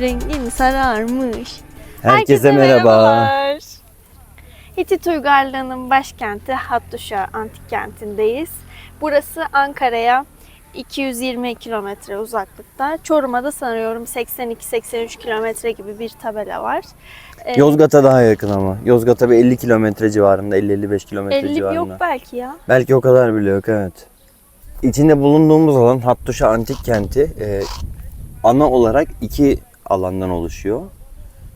rengin sararmış Herkese, merhaba. merhabalar. Hitit uygarlığının başkenti Hattuşa antik kentindeyiz. Burası Ankara'ya 220 kilometre uzaklıkta. Çorum'a da sanıyorum 82-83 kilometre gibi bir tabela var. Ee, Yozgat'a daha yakın ama. Yozgat'a bir 50 kilometre civarında, 50-55 kilometre 50 civarında. yok belki ya. Belki o kadar bile yok evet. İçinde bulunduğumuz alan Hattuşa Antik Kenti e, ana olarak iki alandan oluşuyor.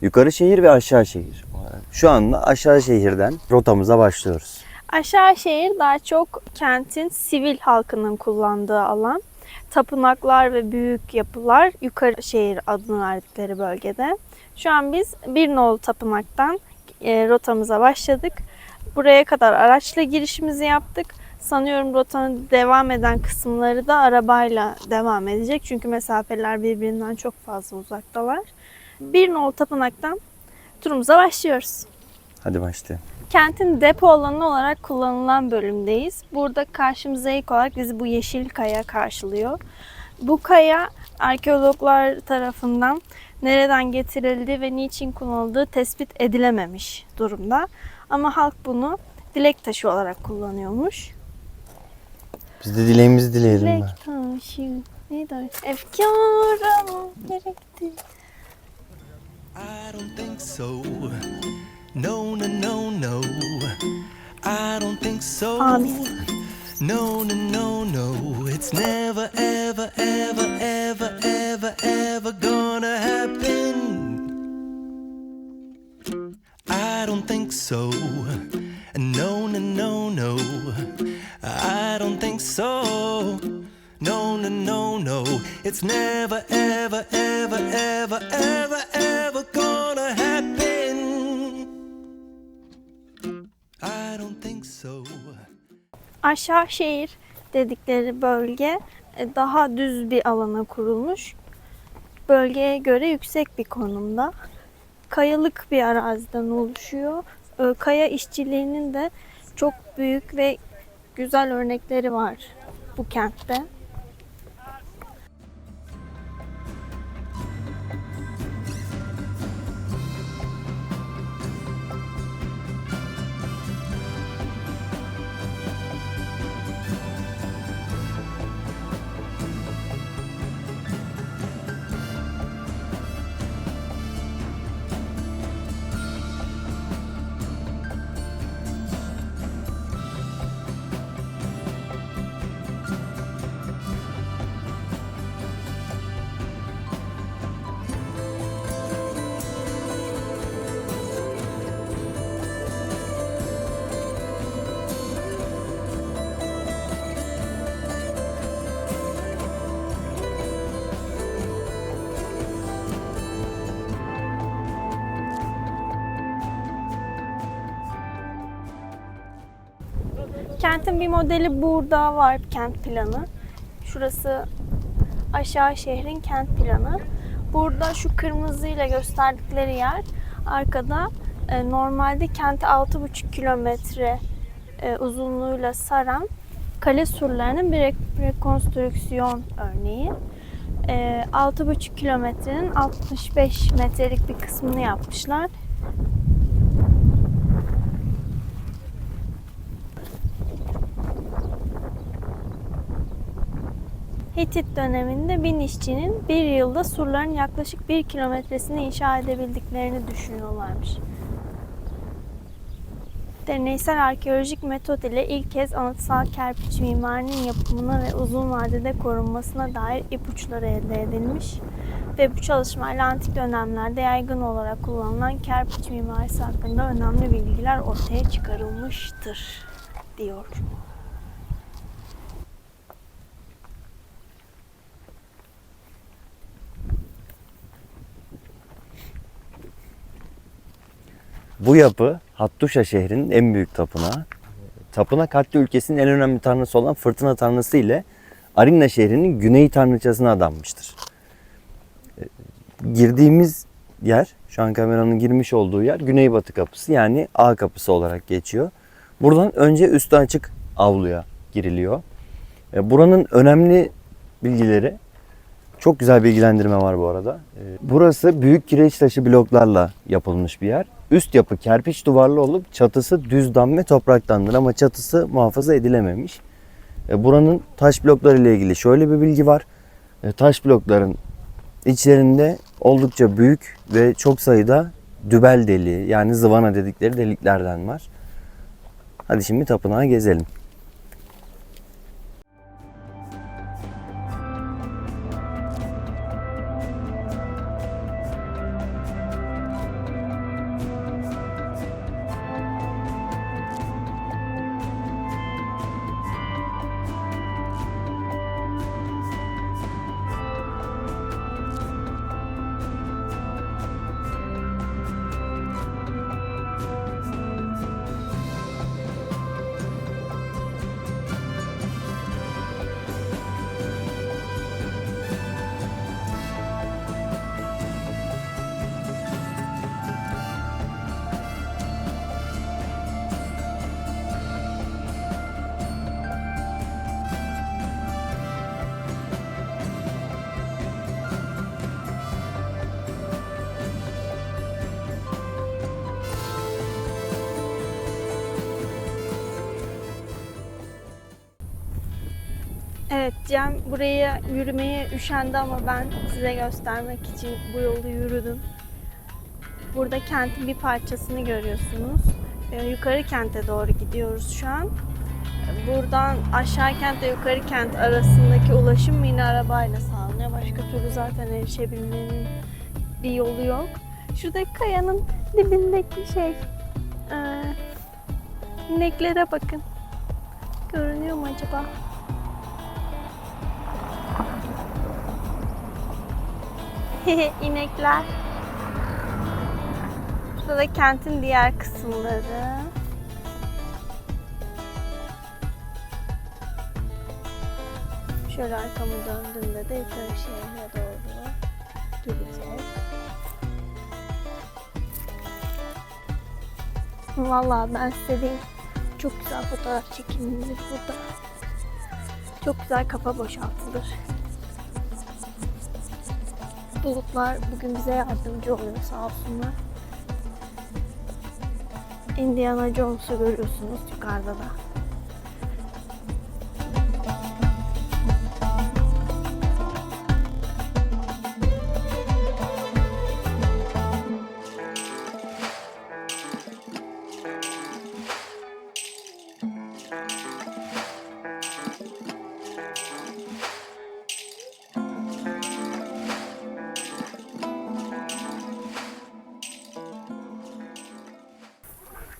Yukarı şehir ve aşağı şehir. Şu anda aşağı şehirden rotamıza başlıyoruz. Aşağı şehir daha çok kentin sivil halkının kullandığı alan. Tapınaklar ve büyük yapılar yukarı şehir adını verdikleri bölgede. Şu an biz bir nolu tapınaktan e, rotamıza başladık. Buraya kadar araçla girişimizi yaptık. Sanıyorum rotanın devam eden kısımları da arabayla devam edecek. Çünkü mesafeler birbirinden çok fazla uzaktalar. Bir nolu tapınaktan turumuza başlıyoruz. Hadi başlayalım. Kentin depo alanı olarak kullanılan bölümdeyiz. Burada karşımıza ilk olarak bizi bu yeşil kaya karşılıyor. Bu kaya arkeologlar tarafından nereden getirildi ve niçin kullanıldığı tespit edilememiş durumda. Ama halk bunu dilek taşı olarak kullanıyormuş. Biz de dileğimizi dileyelim. Dilek mi? taşı. Neydi o? Efkarımı gerekti. I don't think so. No, no, no, no. I don't think so. Amin. No, no, no, no. It's never, ever, ever, It's never, ever, ever, ever, ever, ever gonna happen. I don't think so. Aşağı şehir dedikleri bölge e, daha düz bir alana kurulmuş. Bölgeye göre yüksek bir konumda. Kayalık bir araziden oluşuyor. E, Kaya işçiliğinin de çok büyük ve güzel örnekleri var bu kentte. Kentin bir modeli burada var kent planı. Şurası aşağı şehrin kent planı. Burada şu kırmızıyla gösterdikleri yer arkada e, normalde kenti 6,5 kilometre e, uzunluğuyla saran kale surlarının bir re- rekonstrüksiyon örneği. E, 6,5 kilometrenin 65 metrelik bir kısmını yapmışlar. Hitit döneminde bin işçinin bir yılda surların yaklaşık bir kilometresini inşa edebildiklerini düşünüyorlarmış. Deneysel arkeolojik metot ile ilk kez anıtsal kerpiç mimarinin yapımına ve uzun vadede korunmasına dair ipuçları elde edilmiş ve bu çalışmayla antik dönemlerde yaygın olarak kullanılan kerpiç mimarisi hakkında önemli bilgiler ortaya çıkarılmıştır diyor. Bu yapı Hattuşa şehrinin en büyük tapınağı. Tapınak Hatti ülkesinin en önemli tanrısı olan fırtına tanrısı ile Arinna şehrinin güney tanrıçasına adanmıştır. Ee, Girdiğimiz yer, şu an kameranın girmiş olduğu yer güneybatı kapısı yani A kapısı olarak geçiyor. Buradan önce üstü açık avluya giriliyor. E, Buranın önemli bilgileri. Çok güzel bilgilendirme var bu arada. Ee, Burası büyük kireç taşı bloklarla yapılmış bir yer. Üst yapı kerpiç duvarlı olup çatısı düzdan ve topraktandır ama çatısı muhafaza edilememiş. E, Buranın taş blokları ile ilgili şöyle bir bilgi var. E, Taş blokların içlerinde oldukça büyük ve çok sayıda dübel deliği yani zıvana dedikleri deliklerden var. Hadi şimdi tapınağı gezelim. Evet Cem buraya yürümeye üşendi ama ben size göstermek için bu yolu yürüdüm. Burada kentin bir parçasını görüyorsunuz. Ee, yukarı kente doğru gidiyoruz şu an. Buradan aşağı kentle yukarı kent arasındaki ulaşım yine arabayla sağlanıyor. Başka türlü zaten erişebilmenin bir yolu yok. Şuradaki kayanın dibindeki şey ee, ineklere bakın. Görünüyor mu acaba? İnekler. Burada da kentin diğer kısımları. Şöyle arkamı döndüğümde de yukarı şehre doğru gideceğiz. Vallahi ben size çok güzel fotoğraf çekimimiz burada. Çok güzel kafa boşaltılır. Bulutlar bugün bize yardımcı oluyor sağ olsunlar. Indiana Jones'u görüyorsunuz yukarıda da.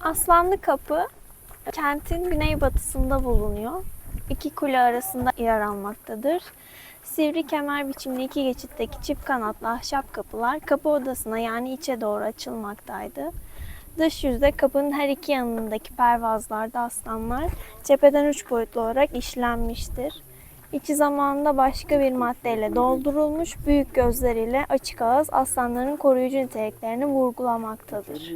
Aslanlı Kapı kentin güneybatısında bulunuyor. İki kule arasında yer almaktadır. Sivri kemer biçimli iki geçitteki çift kanatlı ahşap kapılar kapı odasına yani içe doğru açılmaktaydı. Dış yüzde kapının her iki yanındaki pervazlarda aslanlar cepheden üç boyutlu olarak işlenmiştir. İçi zamanında başka bir maddeyle doldurulmuş büyük gözleriyle açık ağız aslanların koruyucu niteliklerini vurgulamaktadır.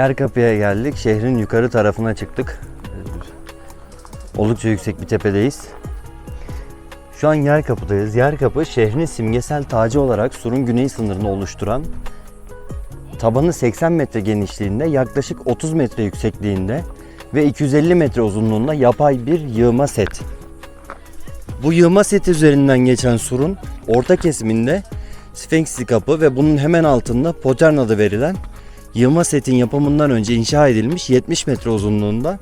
Yer kapıya geldik. Şehrin yukarı tarafına çıktık. Oldukça yüksek bir tepedeyiz. Şu an yer kapıdayız. Yer kapı şehrin simgesel tacı olarak surun güney sınırını oluşturan tabanı 80 metre genişliğinde yaklaşık 30 metre yüksekliğinde ve 250 metre uzunluğunda yapay bir yığma set. Bu yığma set üzerinden geçen surun orta kesiminde Sphinxli kapı ve bunun hemen altında Potern adı verilen yığma setin yapımından önce inşa edilmiş 70 metre uzunluğunda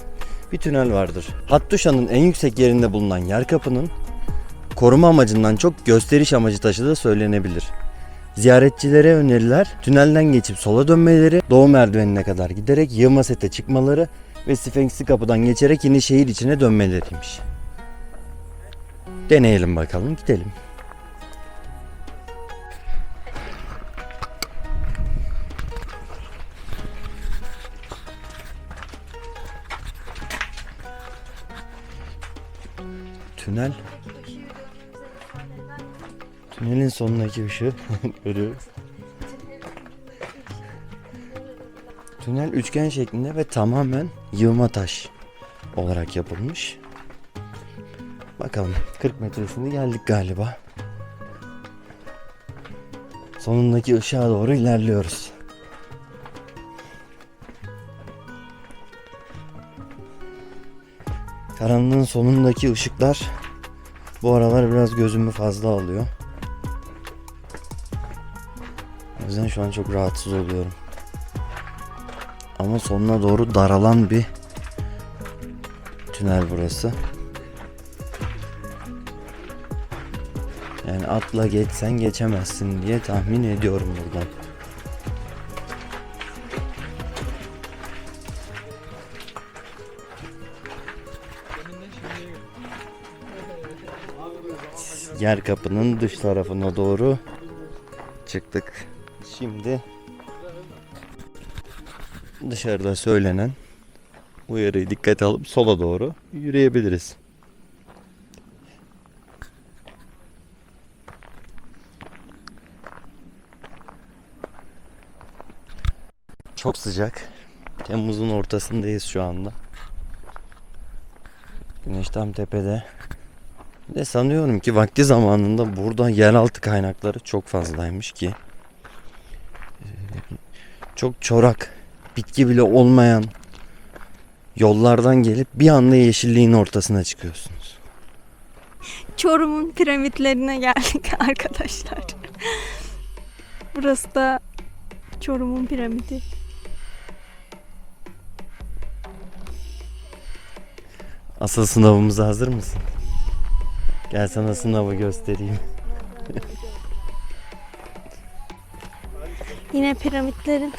bir tünel vardır. Hattuşa'nın en yüksek yerinde bulunan yer kapının koruma amacından çok gösteriş amacı taşıdığı söylenebilir. Ziyaretçilere öneriler tünelden geçip sola dönmeleri, doğu merdivenine kadar giderek yığma sete çıkmaları ve Sphinx'li kapıdan geçerek yine şehir içine dönmeleriymiş. Deneyelim bakalım gidelim. Tünel. Tünelin sonundaki ışığı görüyoruz. Tünel üçgen şeklinde ve tamamen yığma taş olarak yapılmış. Bakalım 40 metresinde geldik galiba. Sonundaki ışığa doğru ilerliyoruz. Karanlığın sonundaki ışıklar bu aralar biraz gözümü fazla alıyor. O yüzden şu an çok rahatsız oluyorum. Ama sonuna doğru daralan bir tünel burası. Yani atla geçsen geçemezsin diye tahmin ediyorum buradan. Yer kapının dış tarafına doğru çıktık. Şimdi dışarıda söylenen uyarıyı dikkate alıp sola doğru yürüyebiliriz. Çok sıcak. Temmuz'un ortasındayız şu anda. Güneş tam tepede. Ve sanıyorum ki vakti zamanında burada yeraltı kaynakları çok fazlaymış ki e, çok çorak, bitki bile olmayan yollardan gelip bir anda yeşilliğin ortasına çıkıyorsunuz. Çorum'un piramitlerine geldik arkadaşlar. Burası da Çorum'un piramidi. Asıl sınavımıza hazır mısın? Gel sana sınavı göstereyim. Yine piramitlerin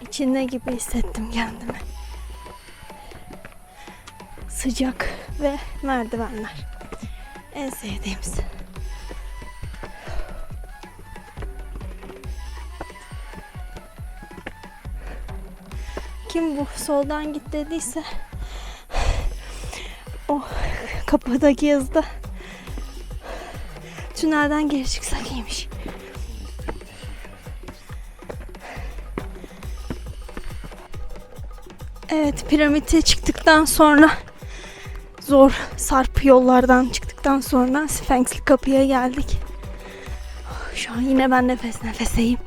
içinde gibi hissettim kendimi. Sıcak ve merdivenler. En sevdiğimiz. Kim bu soldan git dediyse o kapıdaki yazıda tünelden geri çıksak iyiymiş. Evet piramite çıktıktan sonra zor sarp yollardan çıktıktan sonra Sphinx'li kapıya geldik. Şu an yine ben nefes nefeseyim.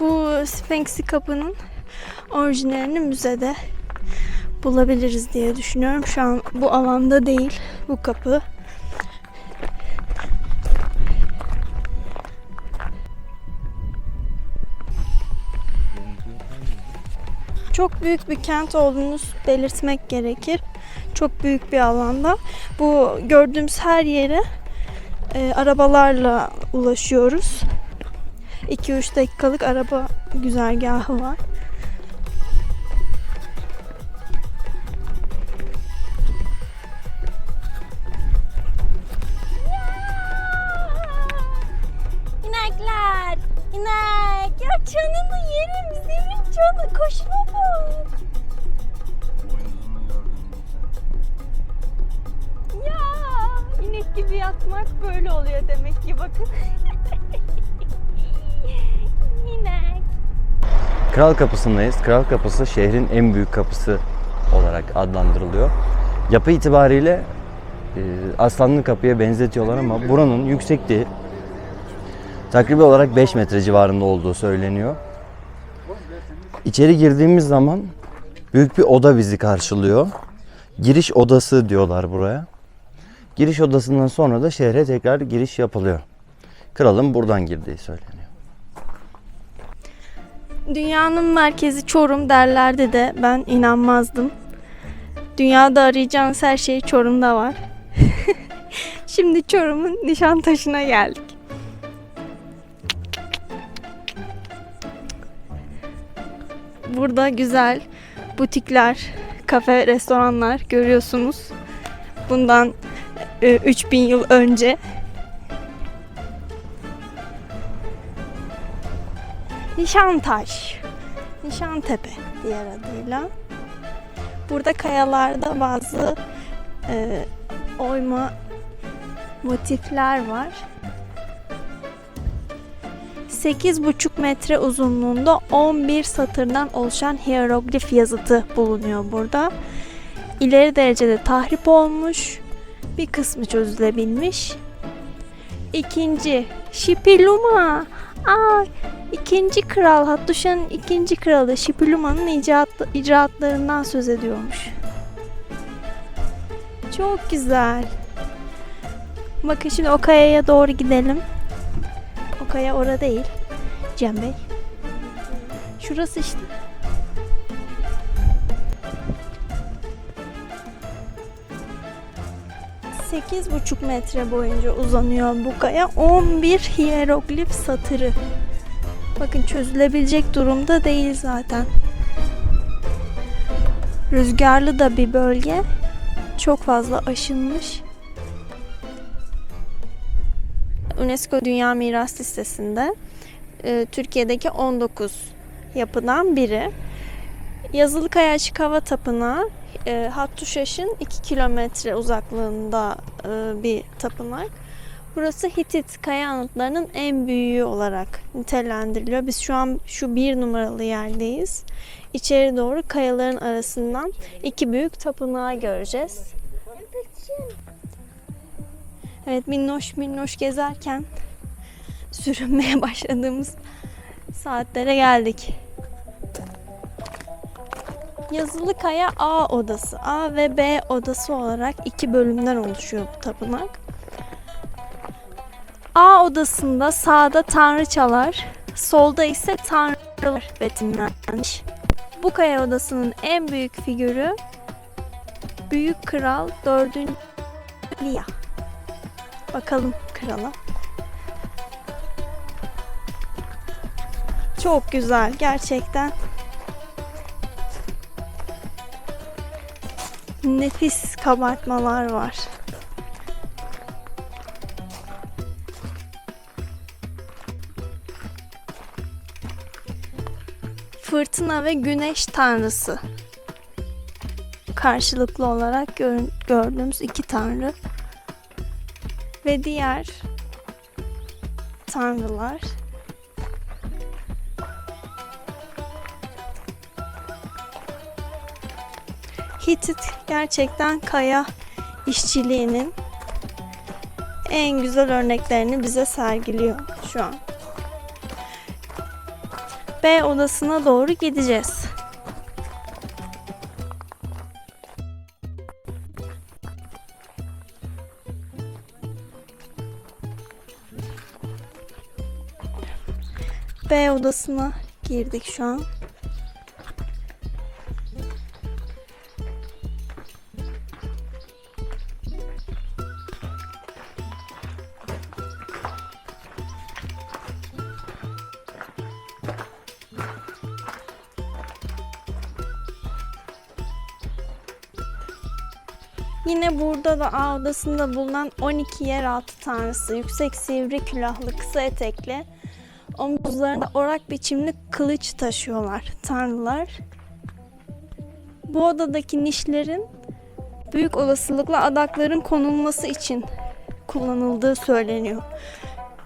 Bu Sphinx'li kapının orijinalini müzede bulabiliriz diye düşünüyorum. Şu an bu alanda değil bu kapı. Çok büyük bir kent olduğunu belirtmek gerekir. Çok büyük bir alanda. Bu gördüğümüz her yere e, arabalarla ulaşıyoruz. 2-3 dakikalık araba güzergahı var. Canı. Koşuna bak. Ya inek gibi yatmak böyle oluyor demek ki bakın. İnek. Kral Kapısı'ndayız. Kral Kapısı şehrin en büyük kapısı olarak adlandırılıyor. Yapı itibariyle e, Aslanlı Kapı'ya benzetiyorlar ama buranın yüksekliği takribi olarak 5 metre civarında olduğu söyleniyor. İçeri girdiğimiz zaman büyük bir oda bizi karşılıyor. Giriş odası diyorlar buraya. Giriş odasından sonra da şehre tekrar giriş yapılıyor. Kralın buradan girdiği söyleniyor. Dünyanın merkezi Çorum derlerdi de ben inanmazdım. Dünyada arayacağınız her şey Çorum'da var. Şimdi Çorum'un Nişantaşı'na geldik. Burada güzel butikler, kafe, restoranlar görüyorsunuz. Bundan e, 3000 yıl önce. Nişantaş, Nişantepe diğer adıyla. Burada kayalarda bazı e, oyma motifler var. 8,5 metre uzunluğunda 11 satırdan oluşan hieroglif yazıtı bulunuyor burada. İleri derecede tahrip olmuş, bir kısmı çözülebilmiş. İkinci, Şipiluma. Aa, ikinci kral, Hattuşa'nın ikinci kralı Şipiluma'nın icraat, icraatlarından söz ediyormuş. Çok güzel. Bakın şimdi o kayaya doğru gidelim. O kaya orada değil. Cem Bey. Şurası işte. Sekiz buçuk metre boyunca uzanıyor bu kaya. 11 hieroglif satırı. Bakın çözülebilecek durumda değil zaten. Rüzgarlı da bir bölge. Çok fazla aşınmış. UNESCO Dünya Miras Listesi'nde e, Türkiye'deki 19 yapıdan biri. Yazılı Kaya Açık Hava Tapınağı e, Hattuşaş'ın 2 kilometre uzaklığında e, bir tapınak. Burası Hitit kaya anıtlarının en büyüğü olarak nitelendiriliyor. Biz şu an şu bir numaralı yerdeyiz. İçeri doğru kayaların arasından iki büyük tapınağı göreceğiz. Evet minnoş minnoş gezerken sürünmeye başladığımız saatlere geldik. Yazılı Kaya A odası. A ve B odası olarak iki bölümden oluşuyor bu tapınak. A odasında sağda tanrıçalar, solda ise tanrılar betimlenmiş. Bu kaya odasının en büyük figürü Büyük Kral 4. Lia. Bakalım krala. Çok güzel gerçekten. Nefis kabartmalar var. Fırtına ve güneş tanrısı. Karşılıklı olarak gör- gördüğümüz iki tanrı ve diğer tanrılar Hitit gerçekten kaya işçiliğinin en güzel örneklerini bize sergiliyor şu an. B odasına doğru gideceğiz. B odasına girdik şu an. Yine burada da A odasında bulunan 12 yeraltı tanrısı, yüksek sivri külahlı kısa etekli, omuzlarında orak biçimli kılıç taşıyorlar tanrılar. Bu odadaki nişlerin büyük olasılıkla adakların konulması için kullanıldığı söyleniyor.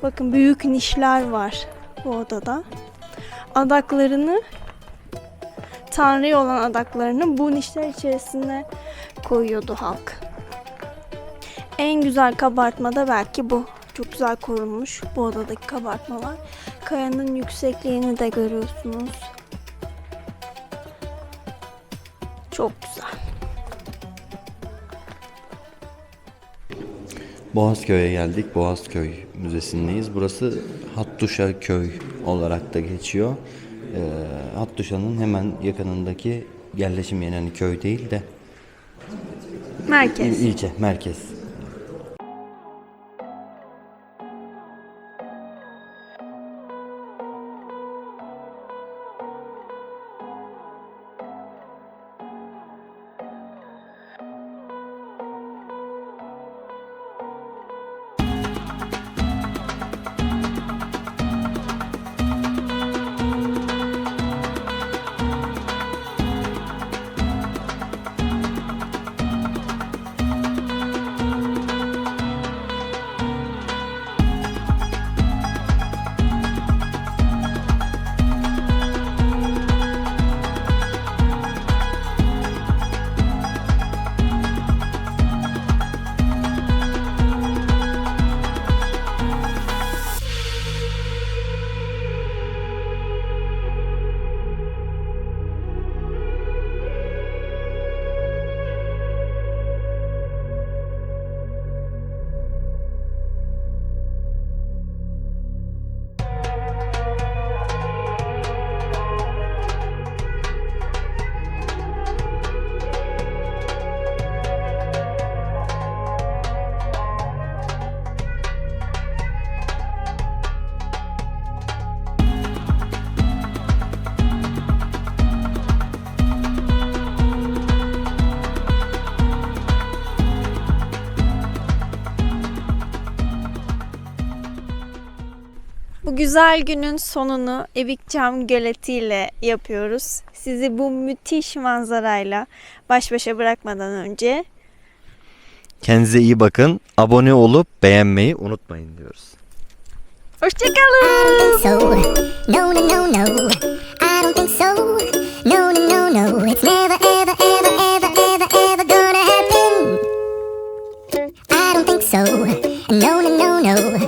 Bakın büyük nişler var bu odada. Adaklarını Tanrı'ya olan adaklarını bu nişler içerisine koyuyordu halk. En güzel kabartma da belki bu. Çok güzel korunmuş bu odadaki kabartmalar. Kayanın yüksekliğini de görüyorsunuz. Çok güzel. Boğazköy'e geldik. Boğazköy Müzesi'ndeyiz. Burası Hattuşa Köy olarak da geçiyor. Ee, Hattuşa'nın hemen yakınındaki yerleşim yani köy değil de Merkez. il- ilçe, merkez. Güzel günün sonunu Ebikçam Göleti ile yapıyoruz. Sizi bu müthiş manzarayla baş başa bırakmadan önce Kendinize iyi bakın. Abone olup beğenmeyi unutmayın diyoruz. hoşçakalın. so. No, no, no, no. I don't think so. No, no, no, no. It's never, ever, ever, ever, ever, ever gonna happen. I don't think so. No, no, no, no.